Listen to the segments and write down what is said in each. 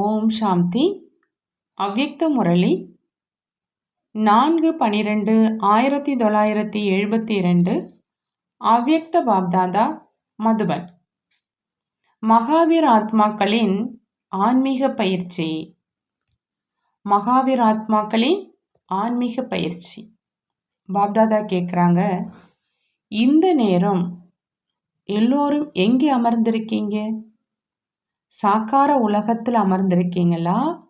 ஓம் சாந்தி. அவ்யக்த முரளி. நான்கு பனிரெண்டு ஆயிரத்தி தொள்ளாயிரத்தி எழுபத்தி இரண்டு அவ்யக்த பாப்தாதா மதுபன். மகாவீர் ஆத்மாக்களின் ஆன்மீக பயிற்சி. மகாவீர் ஆத்மாக்களின் ஆன்மீக பயிற்சி. பாப்தாதா கேட்குறாங்க இந்த நேரம் எல்லோரும் எங்கே அமர்ந்திருக்கீங்க? சாக்கார உலகத்தில் அமர்ந்திருக்கீங்களா?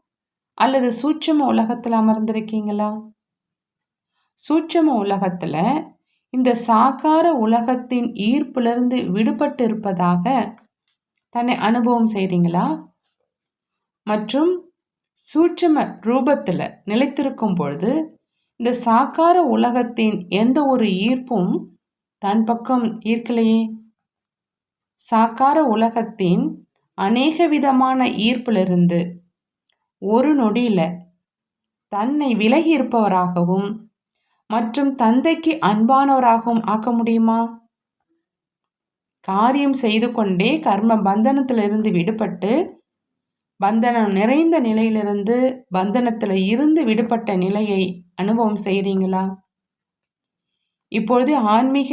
அல்லது சூட்சம உலகத்தில் அமர்ந்திருக்கீங்களா? சூட்சம உலகத்தில் இந்த சாக்கார உலகத்தின் ஈர்ப்பிலிருந்து விடுபட்டு இருப்பதாக தன்னை அனுபவம் செய்கிறீங்களா மற்றும் சூட்சம ரூபத்தில் நிலைத்திருக்கும் பொழுது இந்த சாக்கார உலகத்தின் எந்த ஒரு ஈர்ப்பும் தன் பக்கம் ஈர்க்கலையே. சாக்கார உலகத்தின் அநேக விதமான ஈர்ப்பிலிருந்து ஒரு நொடியில் தன்னை விலகி இருப்பவராகவும் மற்றும் தந்தைக்கு அன்பானவராகவும் ஆக்க முடியுமா? காரியம் செய்து கொண்டே கர்ம பந்தனத்திலிருந்து விடுபட்டு பந்தனம் நிறைந்த நிலையிலிருந்து பந்தனத்தில் இருந்து விடுபட்ட நிலையை அனுபவம் செய்கிறீங்களா இப்பொழுது ஆன்மீக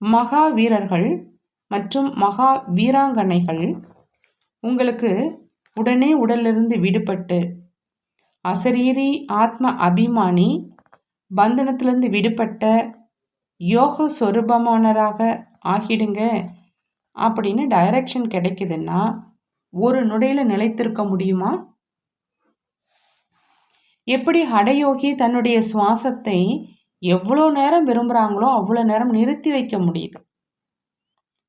மகா வீரர்கள் மற்றும் மகா வீராங்கனைகள் உங்களுக்கு உடனே உடலிருந்து விடுபட்டு அசரீரி ஆத்ம அபிமானி பந்தனத்திலிருந்து விடுபட்ட யோக சொரூபமானராக ஆகிடுங்க அப்படின்னு டைரக்ஷன் கிடைக்குதுன்னா ஒரு நுடையில் நிலைத்திருக்க முடியுமா? எப்படி ஹடயோகி தன்னுடைய சுவாசத்தை எவ்வளோ நேரம் விரும்புகிறாங்களோ அவ்வளோ நேரம் நிறுத்தி வைக்க முடியுது.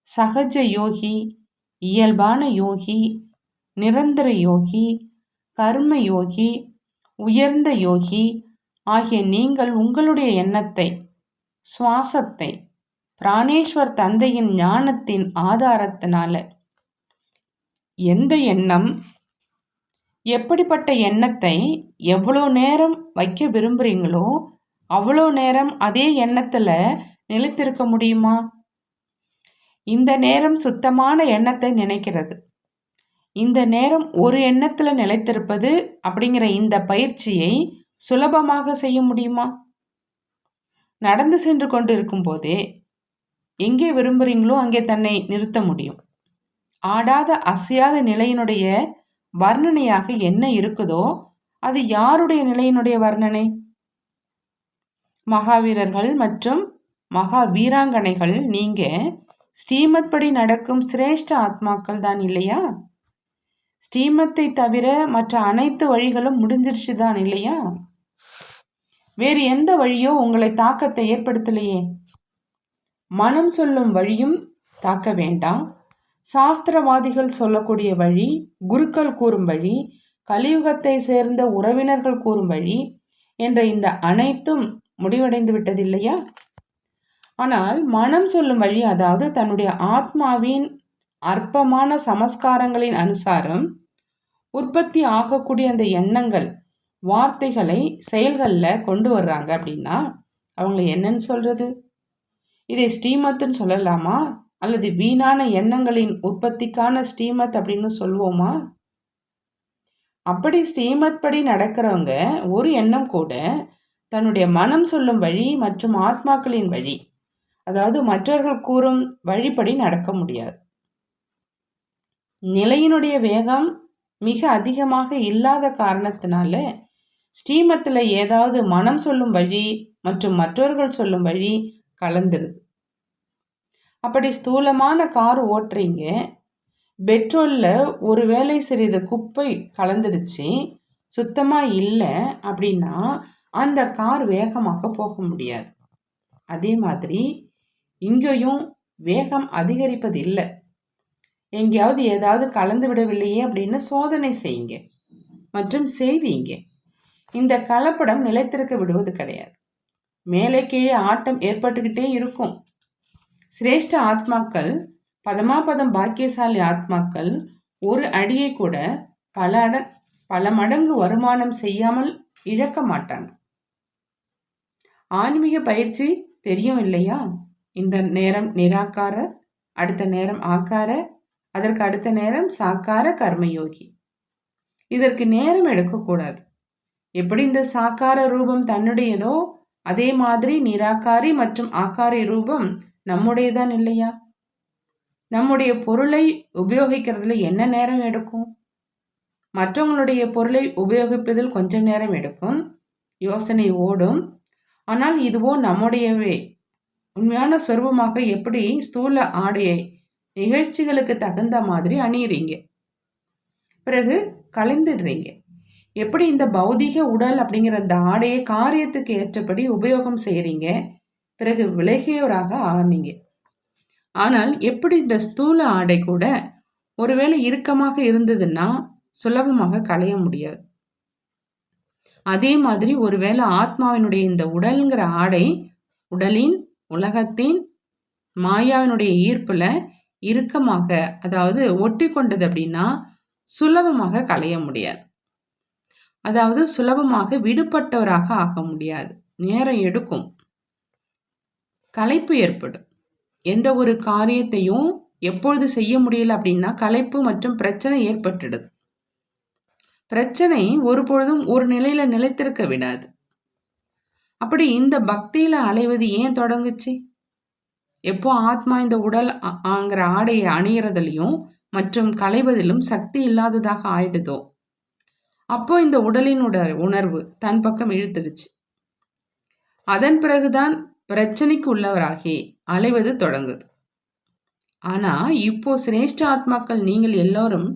சகஜ யோகி இயல்பான யோகி நிரந்தர யோகி கர்ம யோகி உயர்ந்த யோகி ஆகிய நீங்கள் உங்களுடைய எண்ணத்தை சுவாசத்தை பிராணேஸ்வர் தந்தையின் ஞானத்தின் ஆதாரத்தினால எந்த எண்ணம் எப்படிப்பட்ட எண்ணத்தை எவ்வளோ நேரம் வைக்க விரும்புகிறீங்களோ அவ்வளோ நேரம் அதே எண்ணத்தில் நிலைத்திருக்க முடியுமா? இந்த நேரம் சுத்தமான எண்ணத்தை நினைக்கிறது. இந்த நேரம் ஒரு எண்ணத்தில் நிலைத்திருப்பது அப்படிங்கிற இந்த பயிற்சியை சுலபமாக செய்ய முடியுமா? நடந்து சென்று கொண்டு இருக்கும்போதே எங்கே விரும்புகிறீங்களோ அங்கே தன்னை நிறுத்த முடியும். ஆடாத அசையாத நிலையினுடைய வர்ணனையாக என்ன இருக்குதோ அது யாருடைய நிலையினுடைய வர்ணனை? மகாவீரர்கள் மற்றும் மகா வீராங்கனைகள் நீங்கள் ஸ்ரீமத் படி நடக்கும் சிரேஷ்ட ஆத்மாக்கள் தான் இல்லையா? ஸ்ரீமத்தை தவிர மற்ற அனைத்து வழிகளும் முடிஞ்சிருச்சு தான் இல்லையா? வேறு எந்த வழியோ உங்களை தாக்கத்தை ஏற்படுத்தலையே? மனம் சொல்லும் வழியும் தாக்க வேண்டாம். சாஸ்திரவாதிகள் சொல்லக்கூடிய வழி குருக்கள் கூறும் வழி கலியுகத்தை சேர்ந்த உறவினர்கள் கூறும் வழி என்ற இந்த அனைத்தும் முடிவடைந்து விட்டதில்லையா ஆனால் மனம் சொல்லும் வழி அதாவது தன்னுடைய ஆத்மாவின் அற்பமான சமஸ்காரங்களின் அனுசாரம் உற்பத்தி ஆகக்கூடிய அந்த எண்ணங்கள் வார்த்தைகளை செயல்களில் கொண்டு வர்றாங்க அப்படின்னா அவங்க என்னன்னு சொல்கிறது இதை ஸ்ரீமத்துன்னு சொல்லலாமா? அல்லது வீணான எண்ணங்களின் உற்பத்திக்கான ஸ்ரீமத் அப்படின்னு சொல்லுவோமா அப்படி ஸ்ரீமத் படி நடக்கிறவங்க ஒரு எண்ணம் கூட தன்னுடைய மனம் சொல்லும் வழி மற்றும் ஆத்மாக்களின் வழி அதாவது மற்றவர்கள் கூறும் வழிப்படி நடக்க முடியாது. நிலையினுடைய வேகம் மிக அதிகமாக இல்லாத காரணத்தினால ஸ்ரீமத்தில் ஏதாவது மனம் சொல்லும் வழி மற்றும் மற்றவர்கள் சொல்லும் வழி கலந்துருது. அப்படி ஸ்தூலமான கார் ஓட்டுறீங்க பெட்ரோலில் ஒரு வேலை சிறிது குப்பை கலந்துருச்சு சுத்தமாக இல்லை அப்படின்னா அந்த கார் வேகமாக போக முடியாது. அதே மாதிரி இங்கேயும் வேகம் அதிகரிப்பது இல்லை எங்கேயாவது ஏதாவது கலந்து விடவில்லையே அப்படின்னு சோதனை செய்யுங்க. மற்றும் செய்வீங்க. இந்த கலப்படம் நிலைத்திருக்க விடுவது கிடையாது. மேலே கீழே ஆட்டம் ஏற்பட்டுக்கிட்டே இருக்கும். சிரேஷ்ட ஆத்மாக்கள் பதமாபதம் பாக்கியசாலி ஆத்மாக்கள் ஒரு அடியை கூட பல அட பல மடங்கு வருமானம் செய்யாமல் இழக்க மாட்டாங்க. ஆன்மீக பயிற்சி தெரியும் இல்லையா? இந்த நேரம் நிராகார அடுத்த நேரம் ஆக்கார அதற்கு அடுத்த நேரம் சாக்கார கர்மயோகி. இதற்கு நேரம் எடுக்கக்கூடாது. எப்படி இந்த சாக்கார ரூபம் தன்னுடையதோ அதே மாதிரி நிராகாரி மற்றும் ஆக்காரி ரூபம் நம்முடையதான் இல்லையா? நம்முடைய பொருளை உபயோகிக்கிறதுல என்ன நேரம் எடுக்கும்? மற்றவங்களுடைய பொருளை உபயோகிப்பதில் கொஞ்சம் நேரம் எடுக்கும். யோசனை ஓடும். ஆனால் இதுவோ நம்முடையவே. உண்மையான சொருபமாக எப்படி ஸ்தூல ஆடையை நிகழ்ச்சிகளுக்கு தகுந்த மாதிரி அணியிறீங்க? பிறகு கலைந்துடுறீங்க. எப்படி இந்த பௌதிக உடல் அப்படிங்கிற இந்த ஆடையை காரியத்துக்கு ஏற்றபடி உபயோகம் செய்கிறீங்க பிறகு விலகியோராக ஆனீங்க. ஆனால் எப்படி இந்த ஸ்தூல ஆடை கூட ஒருவேளை இறுக்கமாக இருந்ததுன்னா சுலபமாக களைய முடியாது. அதே மாதிரி ஒருவேளை ஆத்மாவினுடைய இந்த உடல்ங்கிற ஆடை உடலின் உலகத்தின் மாயாவினுடைய ஈர்ப்புல இறுக்கமாக அதாவது ஒட்டி கொண்டது அப்படின்னா சுலபமாக களைய முடியாது. அதாவது சுலபமாக விடுபட்டவராக ஆக முடியாது. நேரம் எடுக்கும். களைப்பு ஏற்படும். எந்த ஒரு காரியத்தையும் எப்பொழுது செய்ய முடியல அப்படின்னா களைப்பு மற்றும் பிரச்சனை ஏற்பட்டுடுது. பிரச்சனை ஒரு பொழுதும் ஒரு நிலையில நிலைத்திருக்க விடாது. அப்படி இந்த பக்தியில் அலைவது ஏன் தொடங்குச்சு? எப்போ ஆத்மா இந்த உடல் ஆங்கிற ஆடையை அணியறதுலையும் மற்றும் களைவதிலும் சக்தி இல்லாததாக ஆயிடுதோ? அப்போ இந்த உடலினோட உணர்வு தன் பக்கம் இழுத்துடுச்சு. அதன் பிறகுதான் பிரச்சனைக்கு உள்ளவராகி அலைவது தொடங்குது. ஆனா இப்போ சிரேஷ்ட ஆத்மாக்கள் நீங்கள் எல்லோரும்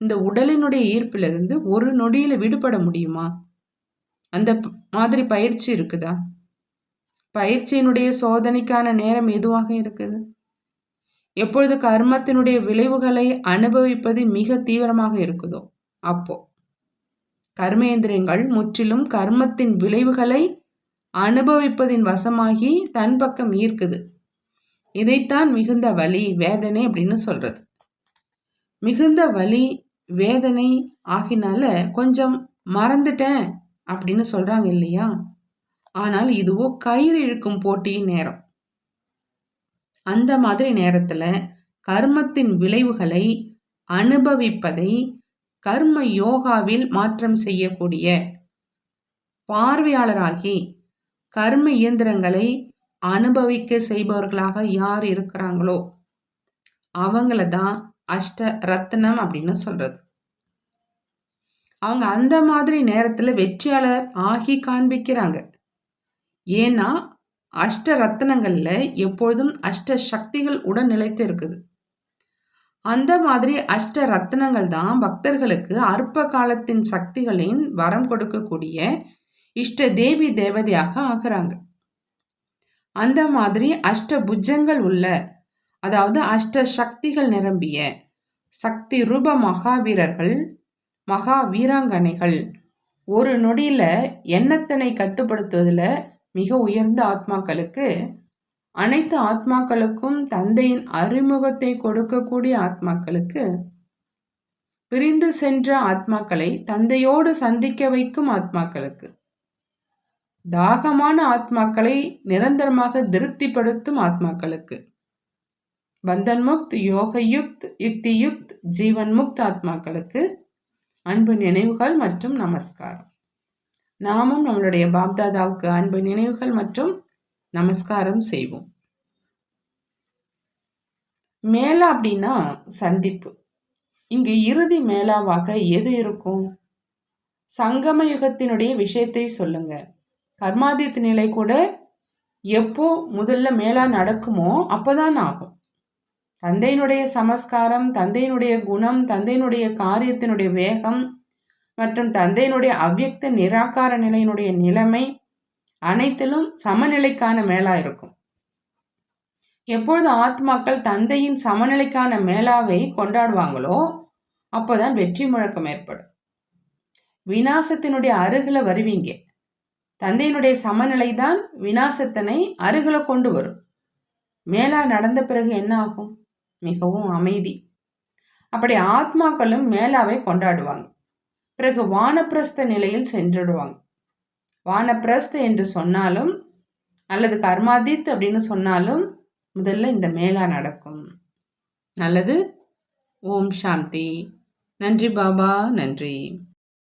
இந்த உடலினுடைய ஈர்ப்பிலிருந்து ஒரு நொடியில விடுபட முடியுமா? அந்த மாதிரி பயிற்சி இருக்குதா? பயிற்சியினுடைய சோதனைக்கான நேரம் எதுவாக இருக்குது? எப்பொழுது கர்மத்தினுடைய விளைவுகளை அனுபவிப்பது மிக தீவிரமாக இருக்குதோ அப்போ. கர்மேந்திரியங்கள் முற்றிலும் கர்மத்தின் விளைவுகளை அனுபவிப்பதின் வசமாகி தன் பக்கம் ஈர்க்குது. இதைத்தான் மிகுந்த வலி வேதனை அப்படின்னு சொல்றது. மிகுந்த வலி வேதனை ஆகினால கொஞ்சம் மறந்துட்டேன் அப்படின்னு சொல்றாங்க இல்லையா? ஆனால் இதுவோ கயிறு இழுக்கும் போட்டியின் நேரம். அந்த மாதிரி நேரத்துல கர்மத்தின் விளைவுகளை அனுபவிப்பதை கர்ம யோகாவில் மாற்றம் செய்யக்கூடிய பார்வையாளராகி கர்ம இயந்திரங்களை அனுபவிக்க செய்பவர்களாக யார் இருக்கிறாங்களோ? அவங்கள தான் அஷ்ட ரத்னம் அப்படின்னு சொல்றது. அவங்க அந்த மாதிரி நேரத்தில் வெற்றியாளர் ஆகி காண்பிக்கிறாங்க. ஏன்னா அஷ்ட ரத்தனங்களில் எப்பொழுதும் அஷ்ட சக்திகள் உடன் நிலைத்து இருக்குது அந்த மாதிரி அஷ்ட ரத்தனங்கள் தான் பக்தர்களுக்கு அற்ப காலத்தின் சக்திகளின் வரம் கொடுக்கக்கூடிய இஷ்ட தேவி தேவதையாக ஆகிறாங்க. அந்த மாதிரி அஷ்ட புஜங்கள் உள்ள அதாவது அஷ்ட சக்திகள் நிரம்பிய சக்தி ரூப மகாவீரர்கள் மகா வீராங்கனைகள். ஒரு நொடியில் எண்ணத்தினை கட்டுப்படுத்துவதில் மிக உயர்ந்த ஆத்மாக்களுக்கு அனைத்து ஆத்மாக்களுக்கும் தந்தையின் அறிமுகத்தை கொடுக்கக்கூடிய ஆத்மாக்களுக்கு பிரிந்து சென்ற ஆத்மாக்களை தந்தையோடு சந்திக்க வைக்கும் ஆத்மாக்களுக்கு தாகமான ஆத்மாக்களை நிரந்தரமாக திருப்திப்படுத்தும் ஆத்மாக்களுக்கு பந்தன் முக்த் யோகயுக்த் யுக்தியுக்த் ஜீவன்முக்த் ஜீவன் முக்த் ஆத்மாக்களுக்கு அன்பு நினைவுகள் மற்றும் நமஸ்காரம். நாமும் நம்மளுடைய பாப்தாதாவுக்கு அன்பு நினைவுகள் மற்றும் நமஸ்காரம் செய்வோம். மேலா அப்படின்னா சந்திப்பு. இங்கு இறுதி மேலாவாக எது இருக்கும்? சங்கம யுகத்தினுடைய விஷயத்தை சொல்லுங்க. கர்மாதித்த நிலை கூட எப்போ முதல்ல மேலா நடக்குமோ அப்போதான் ஆகும். தந்தையினுடைய சமஸ்காரம் தந்தையினுடைய குணம் தந்தையினுடைய காரியத்தினுடைய வேகம் மற்றும் தந்தையினுடைய அவ்வியக்த நிராகார நிலையினுடைய நிலைமை அனைத்திலும் சமநிலைக்கான மேலா இருக்கும். எப்பொழுது ஆத்மாக்கள் தந்தையின் சமநிலைக்கான மேலாவை கொண்டாடுவாங்களோ அப்போதான் வெற்றி முழக்கம் ஏற்படும். வினாசத்தினுடைய அருகில வருவீங்க. தந்தையினுடைய சமநிலை தான் வினாசத்தினை அருகில கொண்டு வரும். மேலா நடந்த பிறகு என்ன ஆகும்? மிகவும் அமைதி. அப்படி ஆத்மாக்களும் மேலாவை கொண்டாடுவாங்க. பிறகு வானப்பிரஸ்த நிலையில் சென்றுடுவாங்க. வானப்பிரஸ்த என்று சொன்னாலும் அல்லது கர்மாதித் அப்படின்னு சொன்னாலும் முதல்ல இந்த மேலா நடக்கும். நல்லது. ஓம் சாந்தி. நன்றி பாபா. நன்றி.